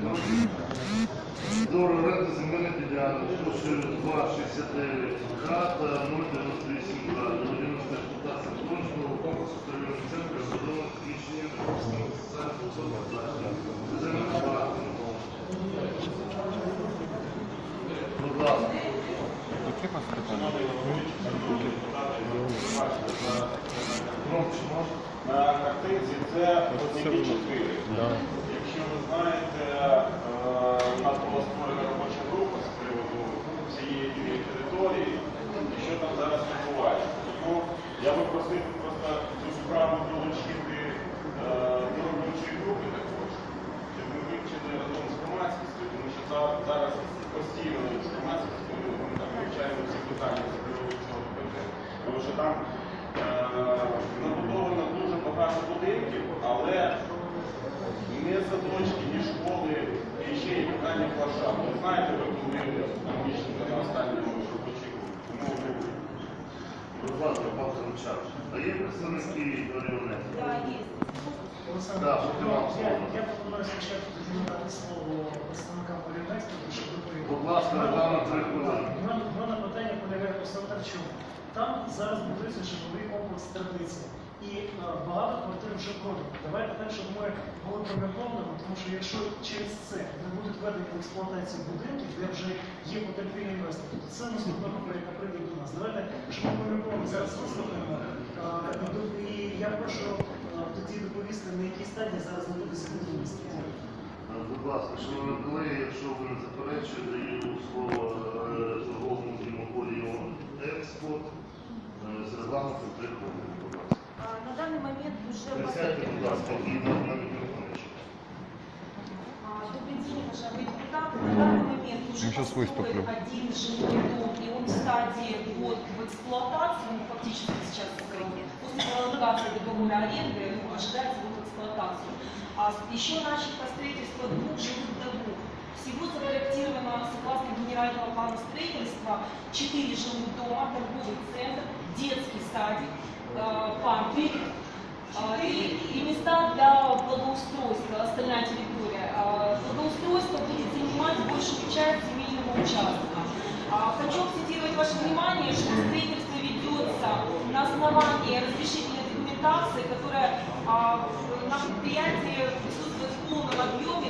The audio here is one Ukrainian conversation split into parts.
Договор оренди земельних ділянок, площею 2,69 хата, 0,98 га, 90 експлуатації сонячного комплексу торгівельного центру, розбудова приміщення соціального соцпослуг. Земельна ділянка. Будь ласка. Громче можна? На картинці це оці чотири. Якщо ви знаєте, е, у нас була створена робоча група з приводу цієї території, і що там зараз відбувається. Тому я би просив просто цю справу Будь ласка, пан Кремчак. А є представники есть. Олександр, Да, я, слово? я пропоную спочатку тоді надати слово представникам керівництва, щоб ви Будь ласка, регламент три хвилини. Мене- питання полягає просто в чому. Там зараз будується житловий комплекс традиція. І е, багато квартир вже продано. Давайте так, щоб ми були пам'ятовними, тому що якщо через це не будуть введені в експлуатацію будинків, де вже є потерпілі інвестори, то це яка прийде до нас. Давайте, щоб ми пам'ятовно зараз вислухаємо. Е, і я прошу е, тоді доповісти, на якій стадії зараз знаходиться будівництво. Е, Будь ласка, шановні колеги, якщо ви не заперечуєте, даю слово торговому Дімополію Експорт з регламентом три хвилини. А, На данный момент уже Присядьте, будь ласка, і на данный момент уже построен один жилой дом, и он в стадии ввод в эксплуатацию, ну, фактически сейчас после пролонгации договора аренды ожидается ввод в эксплуатацию. А еще начато строительство двух жилых домов. Всего запроектировано, согласно генерального плана строительства, 4 жилых дома, торговый центр, детский садик, парки, а, И, и места для благоустройства, остальная территория. А, Благоустройство будет занимать большую часть земельного участка. Хочу акцентировать ваше внимание, что строительство ведется на основании разрешительной документации, которая на предприятии присутствует в полном объеме,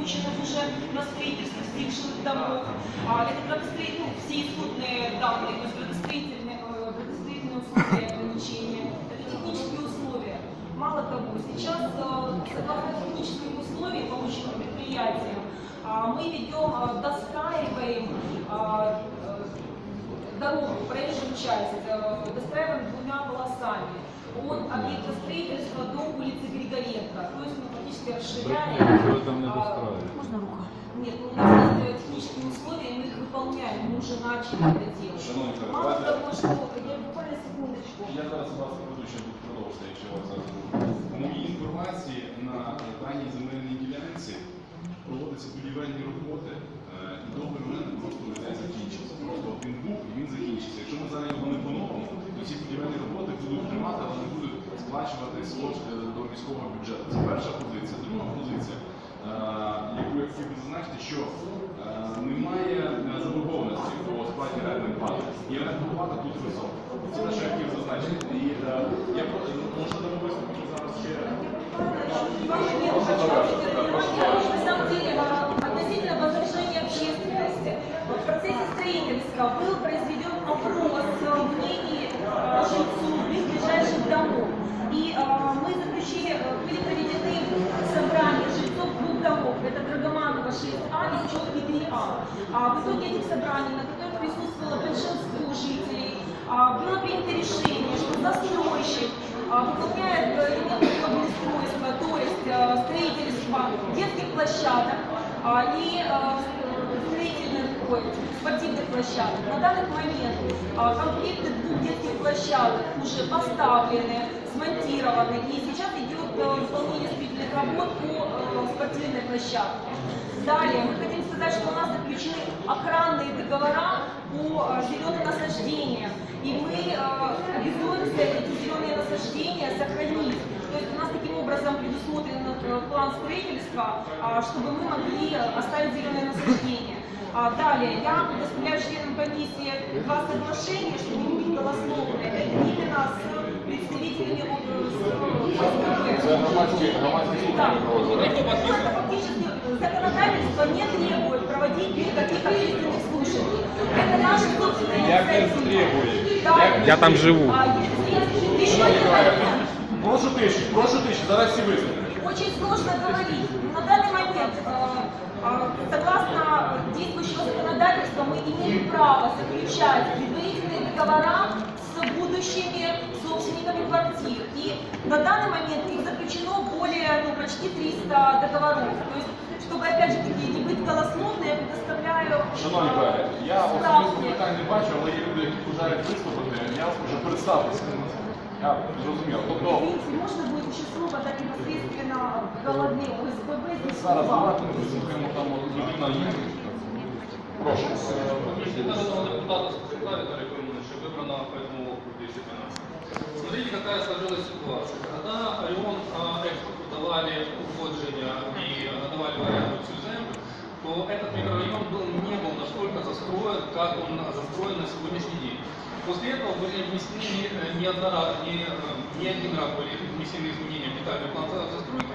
которые получены уже на строительство всех жилых домов, А, это градостроительные, все исходные данные, то есть градостроительные, э, градостроительные условия ограничения, это технические условия. Мало того, сейчас, э, согласно техническим условиям, полученным предприятием, а, мы ведем, э, достраиваем а, э, дорогу, проезжую часть, э, достраиваем двумя полосами от объекта строительства до улицы Григоренко. То есть мы фактически расширяем. Вы там не а, достраиваете. Можно руку? Нет, ну, у нас есть э, технические условия, и мы их выполняем, мы уже начали это делать. Шановні колеги, Мало давайте- того, что я буквально секундочку. Я зараз вас веду, ще тут продовжити, якщо вас зараз буде. По моїй інформації, на даній земельній ділянці проводяться будівельні роботи, е, і договір оренди просто не закінчився. Просто от він був і він закінчився. Якщо ми зараз його не поновимо, то ці будівельні роботи будуть тривати, але не будуть сплачувати кошти до міського бюджету. Це перша позиція. Друга позиція, е, яку я хотів зазначити, що е, немає заборгованості по сплаті орендних плат. І орендна плата тут висока. Це те, що я хотів зазначити. І е, я можу дамо виступити зараз ще. Относительно возражения общественности, в процессе строительства был произведен опрос жильцов близлежащих домов. И мы заключили, были проведены собрания жильцов двух домов. Это Драгоманова 6А и Пчелки 3А. А в итоге этих собраний, на которых присутствовало большинство жителей, а, было принято решение, что застройщик а, выполняет элементы благоустройства, то есть э, строительство детских площадок а, и э, строительных ой, спортивных площадок. На данный момент а, комплекты двух детских площадок уже поставлены, смонтированы, и сейчас идет э, выполнение строительных работ по э, спортивной площадке. Далее, мы хотим сказать, что у нас заключены охранные договора по э, зеленым насаждениям. И мы обязуемся эти зеленые насаждения сохранить. То есть у нас таким образом предусмотрено э, план строительства, а, чтобы мы могли оставить зеленое насаждение. А далее, я предоставляю членам комиссии два соглашения, чтобы не быть голословными. Это именно с представителями э, с, э, Це громадські громадські да. слухання проводили. Ну, это фактически законодательство не требует проводить никаких общественных слушаний. Это наши собственные Як не инициативы. требує? Да. Я там живу. А, есть еще один момент. Прошу тиші, прошу тиші, зараз всі визнати. Очень сложно говорить. мы имеем право заключать предварительные договора с будущими собственниками квартир. И на данный момент их заключено более, ну, почти 300 договоров. То есть, чтобы, опять же таки, не быть голословной, я предоставляю Шановні э, колеги, я особисто справки. питань не бачу, але є люди, які бажають виступити. Я вам скажу, представтеся. Я зрозумів. Тобто Извините, можно будет еще слово дать непосредственно голове ОСББ здесь зараз вам? давайте ми слухаємо там от людина є. Прошу. Депутата Стахова Виталия Кузьминовича выбрана по этому округу 212. Смотрите, какая сложилась ситуация. Когда Орион а, экспорту давали уходжение и а, давали в аренду всю землю, то этот микрорайон был, не был настолько застроен, как он застроен на сегодняшний день. После этого были внесены не, однора- не, э, не один раз были внесены изменения в детальный план застройки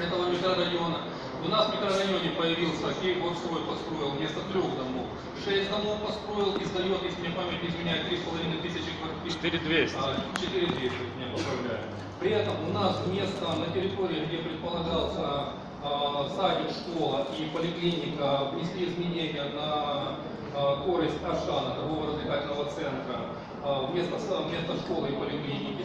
этого микрорайона. У нас в микрорайоне появился Киевгорстрой построил вместо трех домов. Шесть домов построил и сдает, если мне память не изменяет, три с половиной тысячи квартир. 4200. А, 4200, меня поправляю. При этом у нас вместо на территории, где предполагался а, садик, школа и поликлиника, внесли изменения на а, користь Ашана, торгово-развлекательного центра, а, вместо, вместо школы и поликлиники.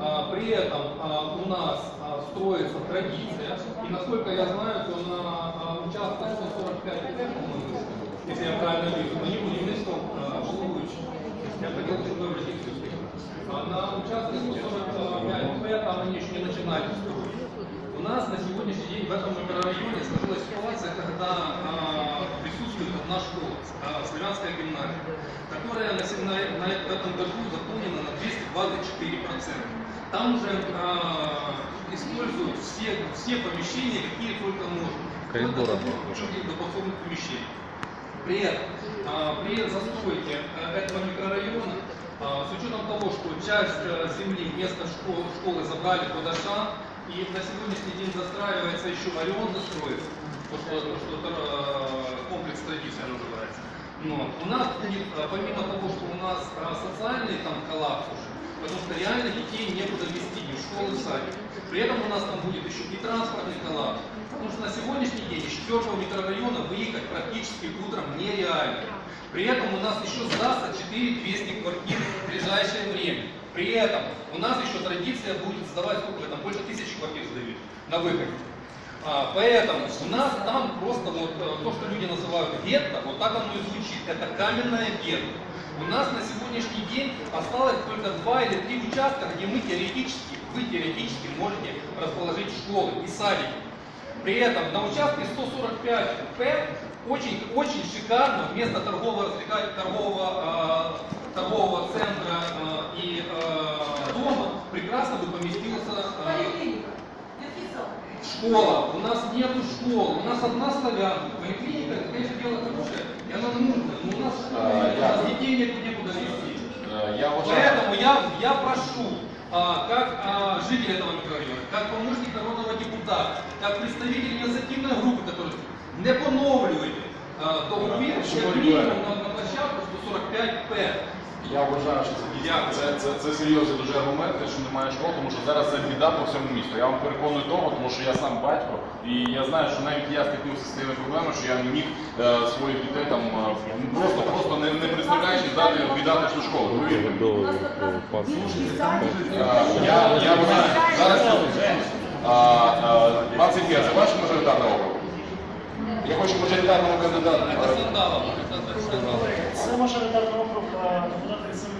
А, При этом а, у нас а, строится традиция, и насколько я знаю, то на а, участке 145 по-моему, если я правильно вижу, но не будівництвом а, обслуговуючим. Я хотел, чтобы вы обратились а на участке 145 П там они еще не начинали строить. У нас на сегодняшний день в этом микрорайоне сложилась ситуация, когда а, присутствует одна школа, а, славянская гимназия, которая на, на- на этом году заполнена на 224%. Там уже а, используют все, все помещения, какие только можно. Коридоры. Вплоть до подсобных помещений. При этом, а, при застройке э, этого микрорайона, а, с учетом того, что часть э, земли вместо школ- школы забрали под Ашан, и на сегодняшний день застраивается еще Орион застроится, то, что, то, что э, комплекс традиция называется. Но у нас э, помимо того, что у нас э, социальный там коллапс уже, потому что реально детей некуда вести ни в школы, в садик. При этом у нас там будет еще и транспортный коллапс, потому что на сегодняшний день из четвертого микрорайона выехать практически утром нереально. При этом у нас еще сдастся 4200 квартир в ближайшее время. При этом у нас еще традиция будет сдавать, сколько там, больше тысячи квартир сдают на выходе. А, поэтому у нас там просто вот э, то, что люди называют гетто, вот так оно и звучит. Это каменное гетто. У нас на сегодняшний день осталось только два или три участка, где мы теоретически, вы теоретически можете расположить школы и садики. При этом на участке 145 П очень, очень шикарно вместо торгового, торгового, э, торгового центра э, и э, дома прекрасно бы поместился э, Поликлиника. Детский сад. Школа. У нас нету школ. У нас одна славянка. Поликлиника, это, конечно, дело хорошее. И она нужна. Но у нас школа А, нет, у я- нас детей нет некуда вести. Е, Я вважаю. Поэтому я, я прошу, а, как а, житель этого микрорайона, как помощник народного депутата, как представитель инициативной группы, который не поновлюєте а, договір, Що як ви мінімум робите? на, на площадку 145 П. Я вважаю, що це дійсно це, це, це серйозні дуже аргументи, що немає школ, тому що зараз це біда по всьому місту. Я вам переконую того, тому що я сам батько, і я знаю, що навіть я стикнувся з тими проблемами, що я не міг е, своїх дітей там е, просто просто не, не представляючи дати віддати цю школу. Повірте. Е, Я, я вважаю, зараз а, а, пан Сергій, це ваш мажоритарний округ? Я хочу мажоритарного кандидата. Це мажоритарний округ е, депутата Кримчанського.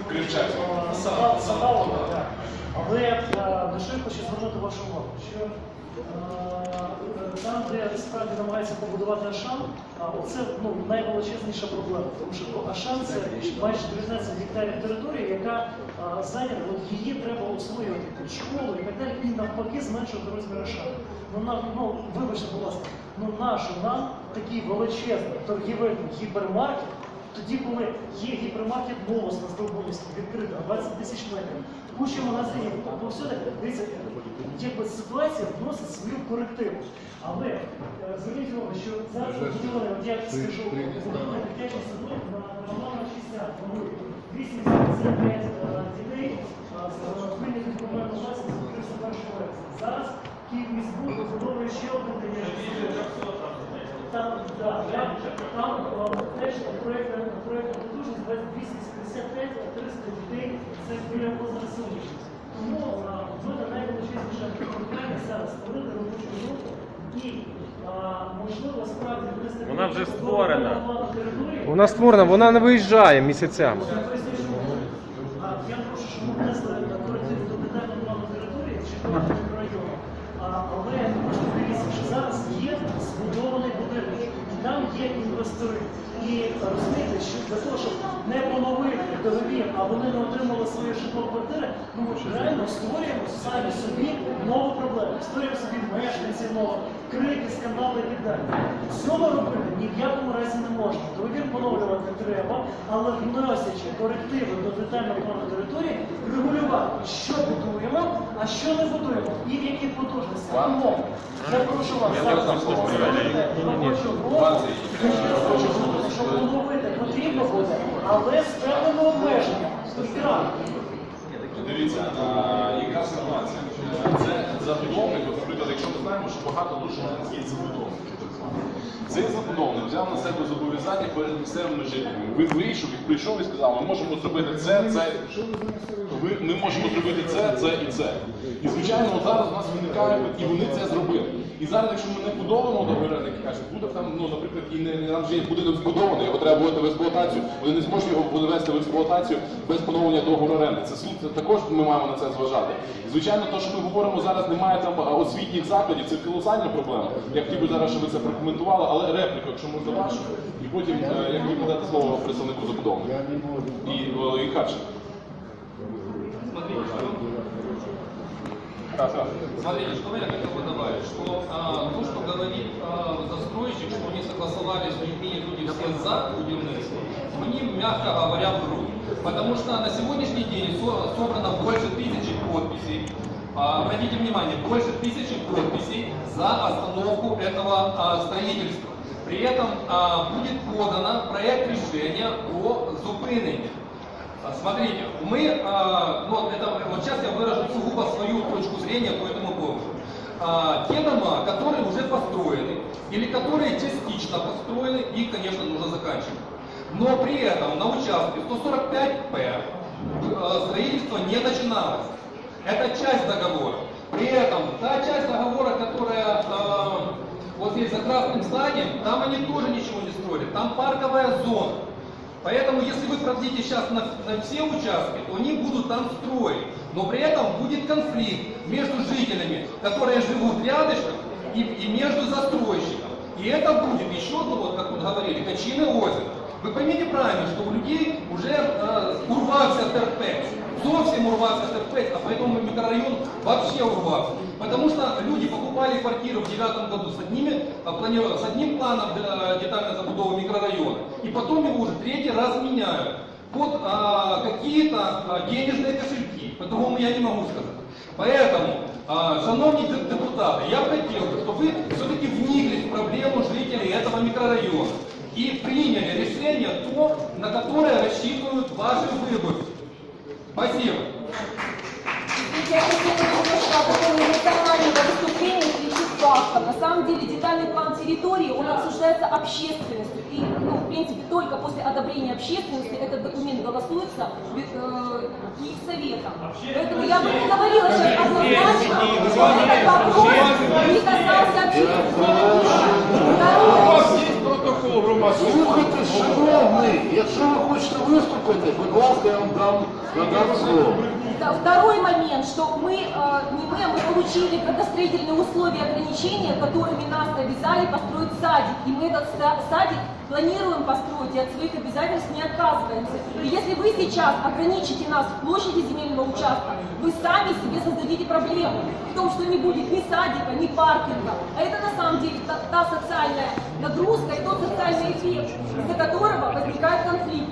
Садалова, так. Але е, на я хочу звернути вашу увагу, що Е, Там, де справді намагається побудувати Ашан, це ну, найвеличезніша проблема, тому що ну, Ашан це майже 19 гектарів території, яка зайнята, от її треба освоювати під школу і так далі, і навпаки зменшувати розмір Ашану. Ну, на, ну, вибачте, будь ласка, ну нащо нам такий величезний торгівельний гіпермаркет, тоді, коли є гіпермаркет «Новос» на Столбунівській, відкрито, 20 тисяч метрів, куча магазинів, повсюди, дивіться, якби ситуація вносить свою корективу. Але е, зверніть увагу, що зараз будівлі, от я скажу, дитячий садок на Романа 60, новий, 285 е, дітей е, з винятих комунального власності відкрився 1 вересня. Зараз Київміськбуд вибудовує ще один дитячий садок. Там, да, я, там теж проєктна проєктна потужність 285 300 дітей, це біля озера Тому мене найвеличезніше питання зараз створити робочу групу і, можливо, справді внести... Вона вже створена. території. Вона створена, вона не виїжджає місяцями. Я поясню, чому. А, Я прошу, щоб ми внесли коректив до детального плану території чи плану мікрорайону. А, Але просто дивіться, що зараз є збудований будинок, і там є інвестори. І розумієте, що для того, щоб не поновити договір, а вони не отримали своє житло квартири, ну реально створюємо самі собі нову проблему. Створюємо собі мешканців нових, крики, скандали і так далі. Цього робити ні в якому разі не можна. Договір поновлювати треба, але вносячи корективи до детального плану території, регулювати, що будуємо, а що не будуємо, і в якій потужності. Тому я прошу вас зараз робочу групу, щоб поновити потрібно буде, але з певними обмеженнями. Дивіться, а, забудовник, наприклад, якщо ми знаємо, що багато дуже є забудовників. Цей забудовник взяв на себе зобов'язання перед місцевими жителями. Він вийшов і прийшов і сказав, ми можемо зробити це, це. Ми можемо зробити це, це і це. І звичайно, зараз у нас виникає, і вони це зробили. І зараз, якщо ми не подовимо до оренники, кажуть, буде там, ну, наприклад, і не, нам вже є будинок збудований, його треба вводити в експлуатацію, вони не зможуть його ввести в експлуатацію без поновлення договору оренди. Це суд, це також ми маємо на це зважати. І, звичайно, те, що ми говоримо зараз, немає там освітніх закладів, це колосальна проблема. Я хотів би зараз, щоб ви це прокоментували, але репліку, якщо можна вашу, і потім е, я хотів би дати слово представнику забудовника. І, о, і Харченко. Так. Смотрите, что я хотел бы добавить, что а, то, что говорит а, застройщик, что они согласовали с людьми, люди все за будівництво, мне, мягко говоря, врут. Потому что на сегодняшний день со- собрано больше тысячи подписей, А, обратите внимание, больше тысячи подписей за остановку этого а, строительства. При этом а, будет подан проект решения о зупинении. Смотрите, мы, а, ну, это, вот сейчас я выражу сугубо свою точку зрения по этому поводу. А, те дома, которые уже построены, или которые частично построены, их, конечно, нужно заканчивать. Но при этом на участке 145П а, строительство не начиналось. Это часть договора. При этом та часть договора, которая а, вот здесь за красным зданием, там они тоже ничего не строили. Там парковая зона. Поэтому, если вы продлите сейчас на, на все участки, то они будут там строить. Но при этом будет конфликт между жителями, которые живут рядышком, и, и между застройщиком. И это будет еще одно, вот как вот говорили, Качиное озеро. Вы поймите правильно, что у людей уже э, урвався терпець. Зовсім урвався терпець, а поэтому микрорайон вообще урвався. Потому что люди покупали квартиру в девятом году с, одними, а, плани- с одним планом э, детальной забудовы микрорайона. И потом его уже третий раз меняют под а, какие-то а, денежные кошельки. По-другому я не могу сказать. Поэтому, а, шановні де- депутати, я б хотів, би, щоб ви все-таки вниклись в проблему жителей этого микрорайона и приняли решение то, на которое рассчитывают ваши выборцы. Спасибо. Я хотела немножко о таком эмоционального выступления включить фактом. На самом деле детальный план территории, он обсуждается общественностью. И, ну, в принципе, только после одобрения общественности этот документ голосуется э, их советом. Поэтому я бы не говорила сейчас однозначно, что этот вопрос не касался общественности. Второе. есть протокол Послухайте, шановний, якщо ви хочете виступити, будь ласка, я вам дам надам слово. Да, Второй момент, что мы, э, не мы, а мы получили градостроительные условия ограничения, которыми нас обязали построить садик. И мы этот ста- садик планируем построить и от своих обязательств не отказываемся. И если вы сейчас ограничите нас в площади земельного участка, вы сами себе создадите проблему в том, что не будет ни садика, ни паркинга. А это на самом деле та, та социальная нагрузка и тот социальный эффект, из-за которого возникает конфликт.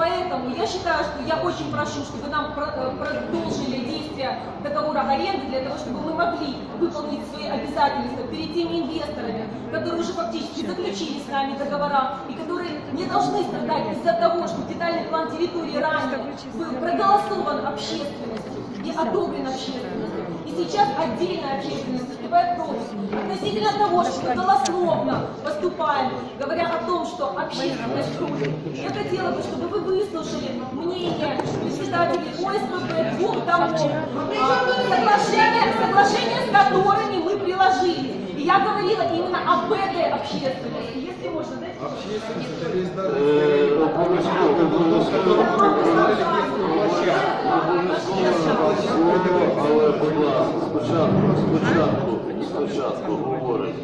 Поэтому я считаю, что я очень прошу, чтобы нам э, продолжили действие договора аренды для того, чтобы мы могли выполнить свои обязательства перед теми инвесторами, которые уже фактически заключили с нами договора и которые не должны страдать из-за того, что детальный план территории ранее был проголосован общественностью и одобрен общественностью. И сейчас отдельная общественность выступает против. Относительно того, что мы голословно поступаем, говоря о том, что общественность против, я хотела бы, чтобы вы выслушали мнение председателей ОСПБ двух домов, соглашение, соглашение с которыми мы приложили. И я говорила именно об этой общественности. Если можно, дайте Е, Обов'язково, але, будь ласка, спочатку, спочатку, спочатку говорить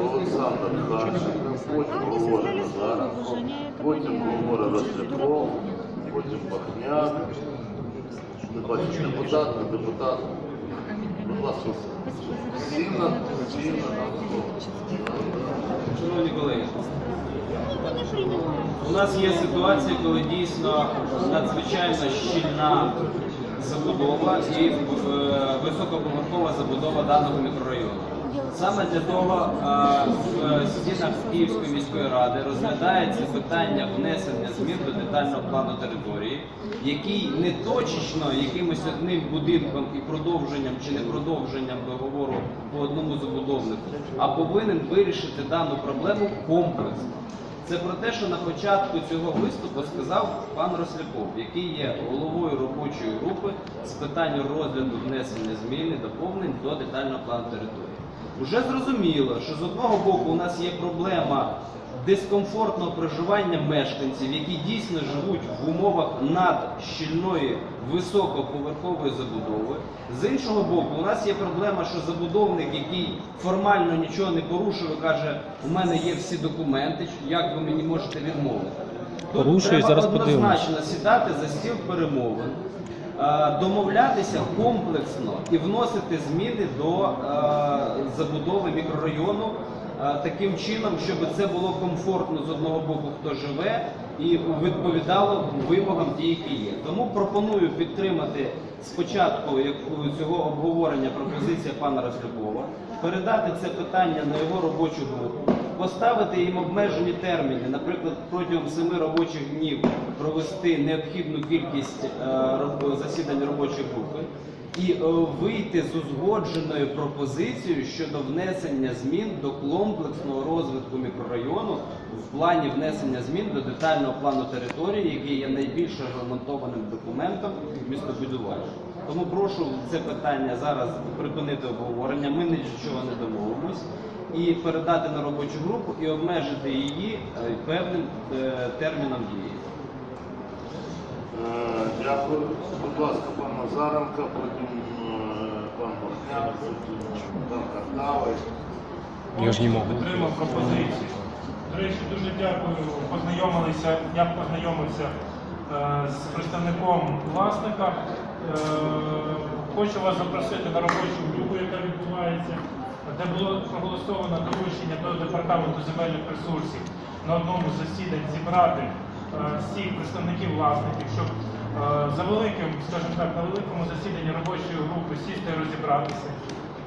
Олександр Харченко, потім говорить Назаренко, потім говорить Росляков, потім Бахняк. Не бачиш депутат, не депутат. Шановні колеги, у нас є ситуація, коли дійсно надзвичайно щільна забудова і е, високоповерхова забудова даного мікрорайону. Саме для того е, в стінах Київської міської ради розглядається питання внесення змін до детального плану території, який не точечно якимось одним будинком і продовженням чи не продовженням договору по одному забудовнику, а повинен вирішити дану проблему комплексно. Це про те, що на початку цього виступу сказав пан Росляков, який є головою робочої групи з питань розгляду внесення змін і доповнень до детального плану території. Уже зрозуміло, що з одного боку у нас є проблема дискомфортного проживання мешканців, які дійсно живуть в умовах надщільної високоповерхової забудови. З іншого боку, у нас є проблема, що забудовник, який формально нічого не порушує, каже, у мене є всі документи, як ви мені можете відмовити. Тут Порушує, треба зараз однозначно сідати за стіл перемовин, домовлятися комплексно і вносити зміни до е, забудови мікрорайону е, таким чином, щоб це було комфортно з одного боку, хто живе, і відповідало вимогам ті, які є. Тому пропоную підтримати спочатку цього обговорення пропозиція пана Рослякова, передати це питання на його робочу групу, поставити їм обмежені терміни, наприклад, протягом семи робочих днів провести необхідну кількість е, засідань робочої групи і е, вийти з узгодженою пропозицією щодо внесення змін до комплексного розвитку мікрорайону в плані внесення змін до детального плану території, який є найбільш регламентованим документом містобудування. Тому прошу це питання зараз припинити обговорення. Ми нічого не домовимось. І передати на робочу групу і обмежити її е, певним е, терміном дії. Е, Дякую. Будь ласка, пан Назаренко, потім пан Бахняк, потім пан Картавий. Я ж не можу. Підтримав пропозицію. До речі, дуже дякую. Познайомилися, я познайомився з представником власника. Е, хочу вас запросити на робочу групу, яка відбувається, де було проголосовано доручення до департаменту земельних ресурсів на одному з засідань зібрати е, всіх представників власників, щоб е, за великим, скажімо так, на великому засіданні робочої групи сісти і розібратися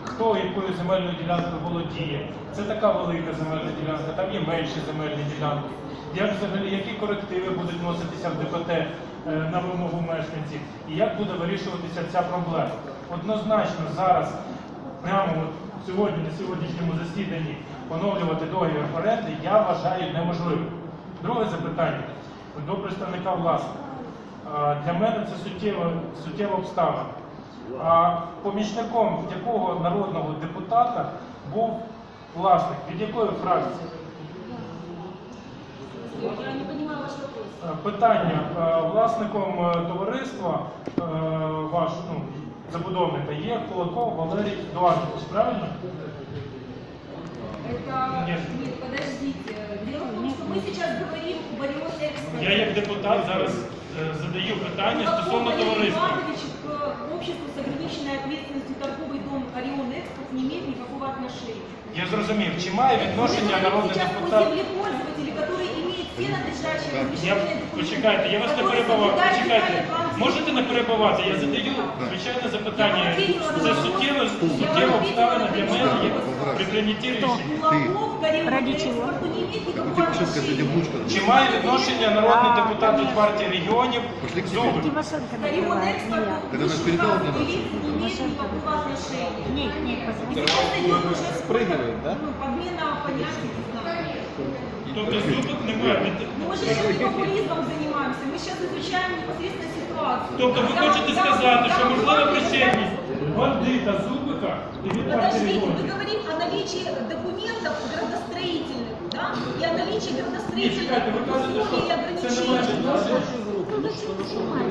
хто якою земельною ділянкою володіє. Це така велика земельна ділянка, там є менші земельні ділянки. Як взагалі, які корективи будуть вноситися в ДПТ е, на вимогу мешканців, і як буде вирішуватися ця проблема? Однозначно зараз, прямо от сьогодні, на сьогоднішньому засіданні, поновлювати договір оренди, я вважаю неможливим. Друге запитання до представника власника. Е, Для мене це суттєва, суттєва обставина. А помічником якого народного депутата був власник? Від якої фракції? Я не понимаю ваш вопрос. Е, Питання. Е, Власником е, товариства е, ваш, ну, забудовника є Кулаков Валерій Едуардович, правильно? Это... Нет. Нет, подождите. Дело в том, что мы сейчас говорим об Орион Экспорт. Я як депутат зараз е, задаю питання стосовно Валерий товариства. Иванович к обществу с ограниченной ответственностью торговый дом Орион Экспорт не имеет никакого отношения. Я зрозумів, чи має відношення народний Сейчас депутат? Я разрешения документы, почекайте, я вас не который перебивав. соблюдает Почекайте, детальный план можете не перебивати? Я задаю звичайне запитання. Це суттєво суттєва обставина для мене як при прийнятті рішення. Кулаков к Орион Экспорту не имеет никакого отношения. Чи має відношення народний депутат від партії регіонів Зубик? К Орион Экспорту вышеуказанные лица не имеют никакого отношения. Нет, нет, Сейчас идет уже спор, ну, подмена понятий, не знаю. Тобто Зубик не має від- Ну, мы же сейчас не популизмом занимаемся, мы сейчас изучаем непосредственно ситуацию. Тобто ви Я- хочете я- сказати, я що могу можлива вам причетність бандита Зубика і від партії Подождите, мы регіонів? говорим о наличии документов градостроительных, да, и о наличии Ні, градостроительных чекайте, ви кажете, условий и що це не має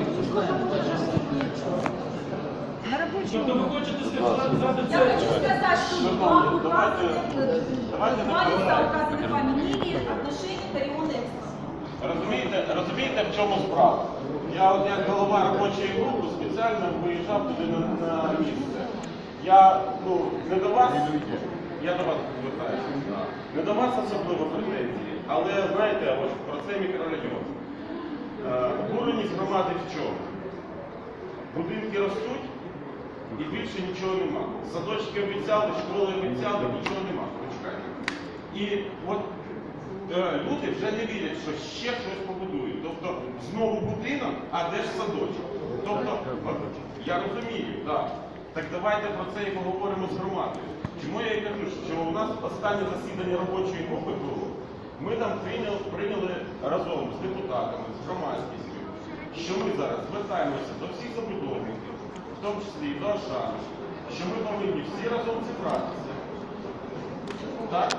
ограничений. відношення. Тобто ви хочете сказати Я це? хочу сказать, что два указанных, два лица указанных вами не имеют отношения к Орион Экспо. Розумієте, розумієте, в чому справа? Я от як голова робочої групи спеціально виїжджав туди на, на місце. Я ну, не до вас, я до вас звертаюся, не до вас особливо претензії, але знаєте, ось про цей мікрорайон. Е, Обуреність громади в чому? Будинки ростуть і більше нічого нема. Садочки обіцяли, школи обіцяли, нічого нема. Почекайте. І от е, люди вже не вірять, що ще щось побудують. Тобто знову будинок, а де ж садочок? Тобто, я розумію, так. Так давайте про це і поговоримо з громадою. Чому я і кажу, що у нас останнє засідання робочої групи було. Ми там прийняли, прийняли разом з депутатами, з громадськістю, що ми зараз звертаємося до всіх забудовників, в тому числі і Ашану, що ми повинні всі разом зібратися. Так?